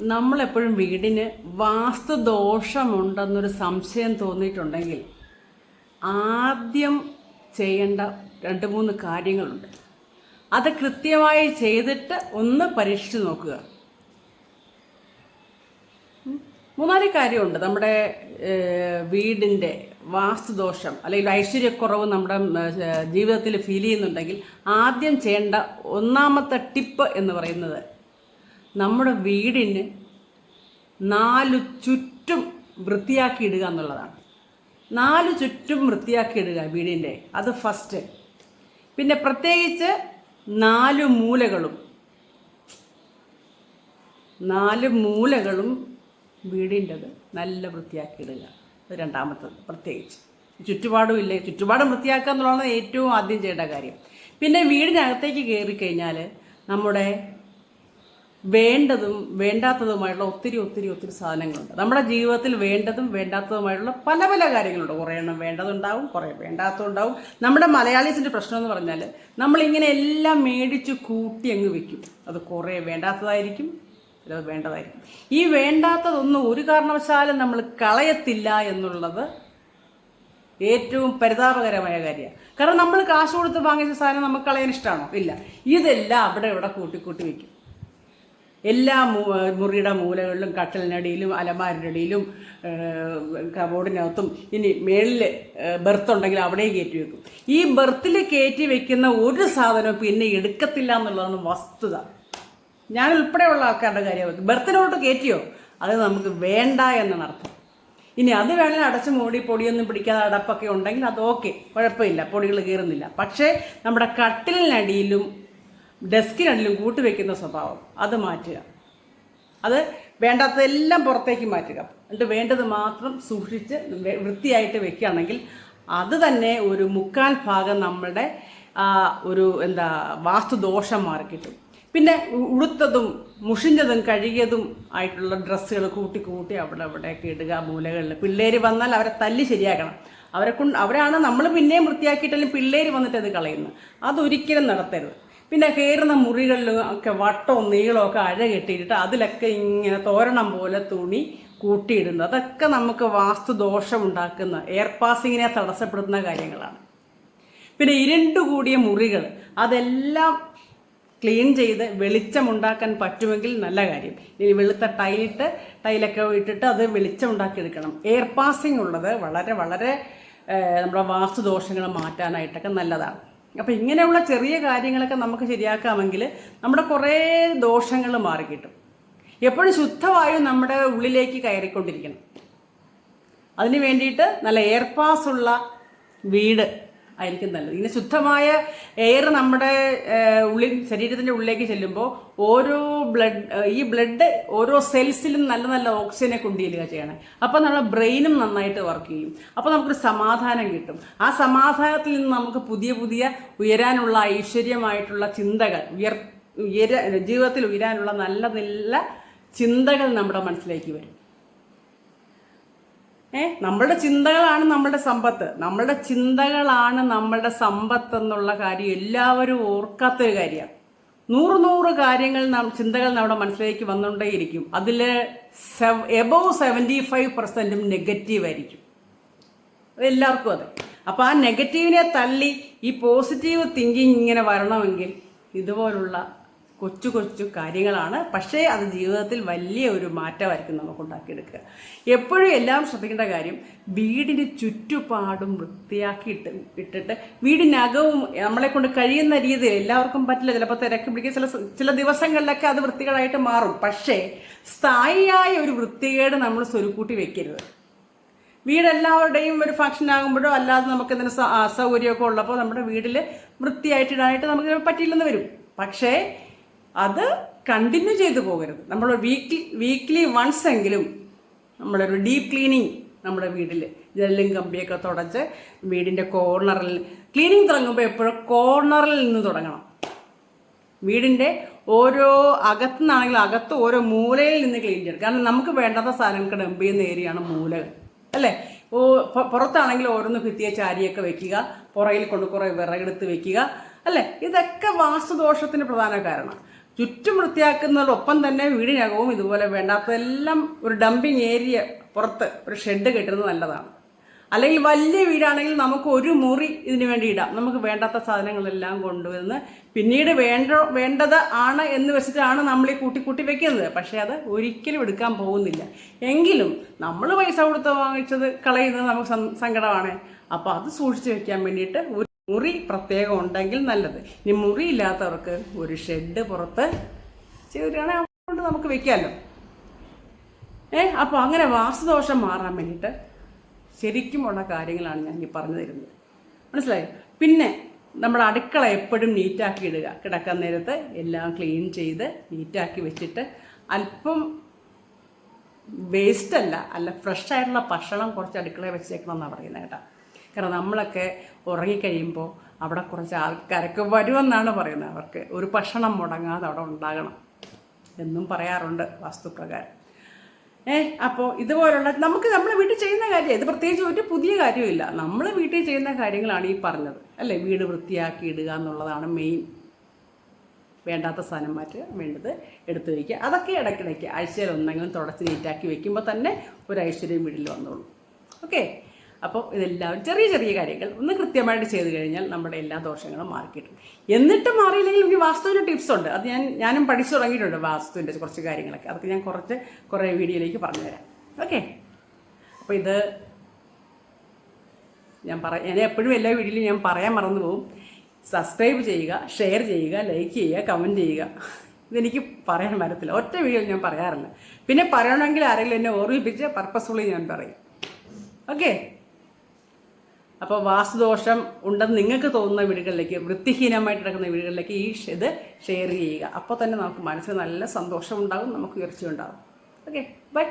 നമ്മളെപ്പോഴും വീടിന് വാസ്തുദോഷമുണ്ടെന്നൊരു സംശയം തോന്നിയിട്ടുണ്ടെങ്കിൽ ആദ്യം ചെയ്യേണ്ട രണ്ട് മൂന്ന് കാര്യങ്ങളുണ്ട്. അത് കൃത്യമായി ചെയ്തിട്ട് ഒന്ന് പരീക്ഷിച്ച് നോക്കുക. മൂന്നാൽ കാര്യമുണ്ട്. നമ്മുടെ വീടിന്റെ വാസ്തുദോഷം അല്ലെങ്കിൽ ഐശ്വര്യക്കുറവ് നമ്മുടെ ജീവിതത്തിൽ ഫീൽ ചെയ്യുന്നുണ്ടെങ്കിൽ ആദ്യം ചെയ്യേണ്ട ഒന്നാമത്തെ ടിപ്പ് എന്ന് പറയുന്നത് നമ്മുടെ വീടിന് നാലു ചുറ്റും വൃത്തിയാക്കി ഇടുക എന്നുള്ളതാണ്. നാലു ചുറ്റും വൃത്തിയാക്കി ഇടുക വീടിന്റെ. അത് ഫസ്റ്റ് പിന്നെ പ്രത്യേകിച്ച് നാല് മൂലകളും. നാല് മൂലകളും വീടിന്റെത് നല്ല വൃത്തിയാക്കി ഇടുക അത് രണ്ടാമത്തത് പ്രത്യേകിച്ച്. ചുറ്റുപാടും ഇല്ലേ? ചുറ്റുപാടും വൃത്തിയാക്കുക എന്നുള്ളതാണ് ഏറ്റവും ആദ്യം ചെയ്യേണ്ട കാര്യം. പിന്നെ വീടിനകത്തേക്ക് കയറി കഴിഞ്ഞാൽ നമ്മുടെ വേണ്ടതും വേണ്ടാത്തതുമായിട്ടുള്ള ഒത്തിരി ഒത്തിരി ഒത്തിരി സാധനങ്ങളുണ്ട്. നമ്മുടെ ജീവിതത്തിൽ വേണ്ടതും വേണ്ടാത്തതുമായിട്ടുള്ള പല പല കാര്യങ്ങളുണ്ട്. കുറേ എണ്ണം വേണ്ടതുണ്ടാവും കുറേ വേണ്ടാത്തതുണ്ടാവും. നമ്മുടെ മലയാളീസിന്റെ പ്രശ്നം എന്ന് പറഞ്ഞാൽ നമ്മളിങ്ങനെ എല്ലാം മേടിച്ച് കൂട്ടി അങ്ങ് വെക്കും. അത് കുറേ വേണ്ടാത്തതായിരിക്കും ചിലത് വേണ്ടതായിരിക്കും. ഈ വേണ്ടാത്തതൊന്നും ഒരു കാരണവശാലും നമ്മൾ കളയത്തില്ല എന്നുള്ളത് ഏറ്റവും പരിതാപകരമായ കാര്യമാണ്. കാരണം നമ്മൾ കാശ് കൊടുത്ത് വാങ്ങിച്ച സാധനം നമുക്ക് കളയാൻ ഇഷ്ടമാണോ? ഇല്ല. ഇതെല്ലാം അവിടെ ഇവിടെ കൂട്ടിക്കൂട്ടി വയ്ക്കും എല്ലാ മുറിയുടെ മൂലകളിലും കട്ടലിനടിയിലും അടിയിലും കബോർഡിനകത്തും ഇനി മേളിൽ ബെർത്ത് ഉണ്ടെങ്കിൽ അവിടെയും കയറ്റി വെക്കും. ഈ ബെർത്തിൽ കയറ്റി വെക്കുന്ന ഒരു സാധനവും പിന്നെ എടുക്കത്തില്ല എന്നുള്ളതാണ് വസ്തുത. ഞാൻ ഉൾപ്പെടെയുള്ള ആൾക്കാരുടെ കാര്യമാണ് ബെർത്തിനോട്ട് കയറ്റിയോ? അത് നമുക്ക് വേണ്ട എന്നാണ് അർത്ഥം. ഇനി അത് വേണമെങ്കിൽ അടച്ച് മൂടി പൊടിയൊന്നും പിടിക്കാതെ അടപ്പൊക്കെ ഉണ്ടെങ്കിൽ അത് ഓക്കെ കുഴപ്പമില്ല പൊടികൾ കയറുന്നില്ല പക്ഷേ നമ്മുടെ കട്ടിലിനടിയിലും ഡെസ്കിനടിയിലും കൂട്ടിവെക്കുന്ന സ്വഭാവം. അത് മാറ്റുക. അത് വേണ്ടാത്തതെല്ലാം പുറത്തേക്ക് മാറ്റുക. എന്നിട്ട് വേണ്ടത് മാത്രം സൂക്ഷിച്ച് വൃത്തിയായിട്ട് വെക്കുകയാണെങ്കിൽ അത് തന്നെ ഒരു മുക്കാൽ ഭാഗം നമ്മളുടെ ഒരു എന്താ വാസ്തുദോഷം മാറി കിട്ടും. പിന്നെ ഉടുത്തതും മുഷിഞ്ഞതും കഴുകിയതും ആയിട്ടുള്ള ഡ്രസ്സുകൾ കൂട്ടി കൂട്ടി അവിടെ അവിടെയൊക്കെ ഇടുക മൂലകളിൽ. പിള്ളേർ വന്നാൽ അവരെ തല്ലി ശരിയാക്കണം. അവരെ കൊണ്ട് അവരാണ് നമ്മൾ പിന്നെയും വൃത്തിയാക്കിയിട്ടല്ലേ പിള്ളേർ വന്നിട്ട് അത് കളയുന്നത്. അതൊരിക്കലും നടത്തരുത്. പിന്നെ കയറുന്ന മുറികളിലും ഒക്കെ വട്ടവും നീളവും ഒക്കെ അഴ കെട്ടിയിട്ട് അതിലൊക്കെ ഇങ്ങനെ തോരണം പോലെ തുണി കൂട്ടിയിടുന്നത്. അതൊക്കെ നമുക്ക് വാസ്തുദോഷം ഉണ്ടാക്കുന്ന എയർ പാസിങ്ങിനെ തടസ്സപ്പെടുത്തുന്ന കാര്യങ്ങളാണ്. പിന്നെ ഇരുണ്ടു കൂടിയ മുറികൾ അതെല്ലാം ക്ലീൻ ചെയ്ത് വെളിച്ചമുണ്ടാക്കാൻ പറ്റുമെങ്കിൽ നല്ല കാര്യം. ഇനി വെളുത്ത ടൈലിട്ട് ടൈലൊക്കെ ഇട്ടിട്ട് അത് വെളിച്ചമുണ്ടാക്കി എടുക്കണം. എയർ പാസിംഗ് ഉള്ളത് വളരെ വളരെ നമ്മുടെ വാസ്തുദോഷങ്ങൾ മാറ്റാനായിട്ടൊക്കെ നല്ലതാണ്. അപ്പോൾ ഇങ്ങനെയുള്ള ചെറിയ കാര്യങ്ങളൊക്കെ നമുക്ക് ശരിയാക്കാമെങ്കിൽ നമ്മുടെ കുറേ ദോഷങ്ങൾ മാറിക്കിട്ടും. എപ്പോഴും ശുദ്ധവായു നമ്മുടെ ഉള്ളിലേക്ക് കയറിക്കൊണ്ടിരിക്കണം. അതിന് വേണ്ടിയിട്ട് നല്ല എയർ പാസ് ഉള്ള വീട് ആയിരിക്കും നല്ലത്. ഇങ്ങനെ ശുദ്ധമായ എയർ നമ്മുടെ ഉള്ളിൽ ശരീരത്തിന്റെ ഉള്ളിലേക്ക് ചെല്ലുമ്പോൾ ഓരോ ബ്ലഡ് ഈ ബ്ലഡ് ഓരോ സെൽസിലും നല്ല നല്ല ഓക്സിജനെ കൊണ്ടുചെല്ലുക ചെയ്യണം. അപ്പോൾ നമ്മുടെ ബ്രെയിനും നന്നായിട്ട് വർക്ക് ചെയ്യും. അപ്പോൾ നമുക്കൊരു സമാധാനം കിട്ടും. ആ സമാധാനത്തിൽ നിന്ന് നമുക്ക് പുതിയ പുതിയ ഉയരാനുള്ള ഐശ്വര്യമായിട്ടുള്ള ചിന്തകൾ ഉയർ ഉയര ജീവിതത്തിൽ ഉയരാനുള്ള നല്ല നല്ല ചിന്തകൾ നമ്മുടെ മനസ്സിലേക്ക് വരും. ഏ? നമ്മളുടെ ചിന്തകളാണ് നമ്മളുടെ സമ്പത്ത്. നമ്മളുടെ ചിന്തകളാണ് നമ്മളുടെ സമ്പത്ത് എന്നുള്ള കാര്യം എല്ലാവരും ഓർക്കാത്തൊരു കാര്യമാണ്. നൂറ് നൂറ് കാര്യങ്ങൾ ചിന്തകൾ നമ്മുടെ മനസ്സിലേക്ക് വന്നുകൊണ്ടേയിരിക്കും. അതിൽ എബവ് സെവന്റി ഫൈവ് പെർസെന്റും നെഗറ്റീവ് ആയിരിക്കും. അത് എല്ലാവർക്കും അതെ. അപ്പോൾ ആ നെഗറ്റീവിനെ തള്ളി ഈ പോസിറ്റീവ് തിങ്കിങ് ഇങ്ങനെ വരണമെങ്കിൽ ഇതുപോലുള്ള കൊച്ചു കൊച്ചു കാര്യങ്ങളാണ്. പക്ഷേ അത് ജീവിതത്തിൽ വലിയ ഒരു മാറ്റമായിരിക്കും നമുക്ക് ഉണ്ടാക്കിയെടുക്കുക. എപ്പോഴും എല്ലാം ശ്രദ്ധിക്കേണ്ട കാര്യം വീടിന് ചുറ്റുപാടും വൃത്തിയാക്കി ഇട്ട് ഇട്ടിട്ട് വീടിനകവും നമ്മളെ കൊണ്ട് കഴിയുന്ന രീതിയിൽ എല്ലാവർക്കും പറ്റില്ല. ചിലപ്പോൾ തിരക്ക് പിടിക്കുക ചില ചില ദിവസങ്ങളിലൊക്കെ അത് വൃത്തികളായിട്ട് മാറും. പക്ഷേ സ്ഥായിയായ ഒരു വൃത്തികേട് നമ്മൾ സ്വരുക്കൂട്ടി വെക്കരുത്. വീടെല്ലാവരുടെയും ഒരു ഫംഗ്ഷൻ ആകുമ്പോഴോ അല്ലാതെ നമുക്ക് എന്തെങ്കിലും അസൗകര്യമൊക്കെ ഉള്ളപ്പോൾ നമ്മുടെ വീട്ടിൽ വൃത്തിയായിട്ടിടാനായിട്ട് നമുക്ക് പറ്റിയില്ലെന്ന് വരും. പക്ഷേ അത് കണ്ടിന്യൂ ചെയ്തു പോകരുത്. നമ്മൾ വീക്ക്ലി വീക്ക്ലി വൺസ് എങ്കിലും നമ്മളൊരു ഡീപ്പ് ക്ലീനിങ് നമ്മുടെ വീട്ടിൽ ജനലും കമ്പിയൊക്കെ തുടച്ച് വീടിന്റെ കോർണറിൽ ക്ലീനിങ് തുടങ്ങുമ്പോൾ എപ്പോഴും കോർണറിൽ നിന്ന് തുടങ്ങണം. വീടിന്റെ ഓരോ അകത്തു നിന്നാണെങ്കിലും അകത്ത് ഓരോ മൂലയിൽ നിന്ന് ക്ലീൻ ചെയ്യണം. കാരണം നമുക്ക് വേണ്ടാത്ത സാധനങ്ങൾക്ക് ഡംപ് ചെയ്യുന്ന ഏരിയയാണ് മൂലകൾ അല്ലേ? ഓ പുറത്താണെങ്കിൽ ഓരോന്ന് ഭിത്തിയെ ചാരിയൊക്കെ വെക്കുക പുറകിൽ കൊണ്ട് കുറേ വിറകെടുത്ത് വെക്കുക. അല്ലേ? ഇതൊക്കെ വാസ്തുദോഷത്തിന് പ്രധാന കാരണം. ചുറ്റും വൃത്തിയാക്കുന്നതോടൊപ്പം തന്നെ വീടിനകവും ഇതുപോലെ വേണ്ടാത്തതെല്ലാം ഒരു ഡംപിങ് ഏരിയ പുറത്ത് ഒരു ഷെഡ് കെട്ടുന്നത് നല്ലതാണ്. അല്ലെങ്കിൽ വലിയ വീടാണെങ്കിൽ നമുക്ക് ഒരു മുറി ഇതിന് വേണ്ടി ഇടാം. നമുക്ക് വേണ്ടാത്ത സാധനങ്ങളെല്ലാം കൊണ്ടുവന്ന് പിന്നീട് വേണ്ട വേണ്ടത് ആണ് എന്ന് വെച്ചിട്ടാണ് നമ്മൾ ഈ കൂട്ടി കൂട്ടി വെക്കുന്നത്. പക്ഷേ അത് ഒരിക്കലും എടുക്കാൻ പോകുന്നില്ല. എങ്കിലും നമ്മൾ പൈസ കൊടുത്ത് വാങ്ങിച്ചത് കളയുന്നത് നമുക്ക് സങ്കടമാണ്. അപ്പോൾ അത് സൂക്ഷിച്ച് വെക്കാൻ വേണ്ടിയിട്ട് മുറി പ്രത്യേകം ഉണ്ടെങ്കിൽ നല്ലത്. ഇനി മുറി ഇല്ലാത്തവർക്ക് ഒരു ഷെഡ് പുറത്ത് ചെയ്തിട്ടാണെങ്കിൽ നമുക്ക് വെക്കാമല്ലോ ഏ അപ്പോൾ അങ്ങനെ വാസ്തുദോഷം മാറാൻ വേണ്ടിയിട്ട് ശരിക്കുമുള്ള കാര്യങ്ങളാണ് ഞാൻ ഈ പറഞ്ഞു തരുന്നത്. മനസ്സിലായി? പിന്നെ നമ്മുടെ അടുക്കള എപ്പോഴും നീറ്റാക്കി ഇടുക. കിടക്കാൻ നേരത്ത് എല്ലാം ക്ലീൻ ചെയ്ത് നീറ്റാക്കി വെച്ചിട്ട് അല്പം വേസ്റ്റ് അല്ല അല്ല ഫ്രഷ് ആയിട്ടുള്ള ഭക്ഷണം കുറച്ച് അടുക്കളയിൽ വെച്ചേക്കണം എന്നാണ് പറയുന്നത് കേട്ടോ. കാരണം നമ്മളൊക്കെ ഉറങ്ങിക്കഴിയുമ്പോൾ അവിടെ കുറച്ച് ആൾക്കാരൊക്കെ വരുമെന്നാണ് പറയുന്നത്. അവർക്ക് ഒരു ഭക്ഷണം മുടങ്ങാതെ അവിടെ ഉണ്ടാകണം എന്നും പറയാറുണ്ട് വാസ്തുപ്രകാരം. ഏ അപ്പോൾ ഇതുപോലുള്ള നമുക്ക് നമ്മൾ വീട്ടിൽ ചെയ്യുന്ന കാര്യം ഇത് പ്രത്യേകിച്ച് ഒരു പുതിയ കാര്യമില്ല നമ്മൾ വീട്ടിൽ ചെയ്യുന്ന കാര്യങ്ങളാണ് ഈ പറഞ്ഞത്. അല്ലേ? വീട് വൃത്തിയാക്കി ഇടുക എന്നുള്ളതാണ് മെയിൻ. വേണ്ടാത്ത സാധനം മാറ്റുക വേണ്ടത് എടുത്തു വയ്ക്കുക അതൊക്കെ ഇടയ്ക്കിടയ്ക്ക് ആഴ്ചയിൽ ഒന്നെങ്കിലും തുടച്ച് നീറ്റാക്കി വെക്കുമ്പോൾ തന്നെ ഒരു ഐശ്വര്യം വീട്ടിൽ വന്നോളൂ. ഓക്കെ? അപ്പോൾ ഇതെല്ലാം ചെറിയ ചെറിയ കാര്യങ്ങൾ ഒന്ന് കൃത്യമായിട്ട് ചെയ്തു കഴിഞ്ഞാൽ നമ്മുടെ എല്ലാ ദോഷങ്ങളും മാറിക്കിട്ടും. എന്നിട്ട് മാറിയില്ലെങ്കിൽ എനിക്ക് വാസ്തുവിന്റെ ടിപ്സ് ഉണ്ട്. അത് ഞാൻ ഞാനും പഠിച്ചു തുടങ്ങിയിട്ടുണ്ട് വാസ്തുവിന്റെ കുറച്ച് കാര്യങ്ങളൊക്കെ. അതൊക്കെ ഞാൻ കുറച്ച് കുറേ വീഡിയോയിലേക്ക് പറഞ്ഞുതരാം. ഓക്കെ? അപ്പോൾ ഇത് ഞാൻ പറ ഞാൻ എപ്പോഴും എല്ലാ വീഡിയോയിലും ഞാൻ പറയാൻ മറന്നു പോകും. സബ്സ്ക്രൈബ് ചെയ്യുക ഷെയർ ചെയ്യുക ലൈക്ക് ചെയ്യുക കമന്റ് ചെയ്യുക. ഇതെനിക്ക് പറയാൻ വരത്തില്ല. ഒറ്റ വീഡിയോ ഞാൻ പറയാറില്ല. പിന്നെ പറയണമെങ്കിൽ ആരെങ്കിലും എന്നെ ഓർമ്മിപ്പിച്ച് പർപ്പസ്ഫുള്ളി ഞാൻ പറയും. ഓക്കെ? അപ്പോൾ വാസ്തുദോഷം ഉണ്ടെന്ന് നിങ്ങൾക്ക് തോന്നുന്ന വീടുകളിലേക്ക് വൃത്തിഹീനമായിട്ട് കിടക്കുന്ന വീടുകളിലേക്ക് ഈ ഇത് ഷെയർ ചെയ്യുക. അപ്പോൾ തന്നെ നമുക്ക് മനസ്സിന് നല്ല സന്തോഷം ഉണ്ടാകും നമുക്ക് ഉയർച്ച ഉണ്ടാകും ഓക്കെ ബൈ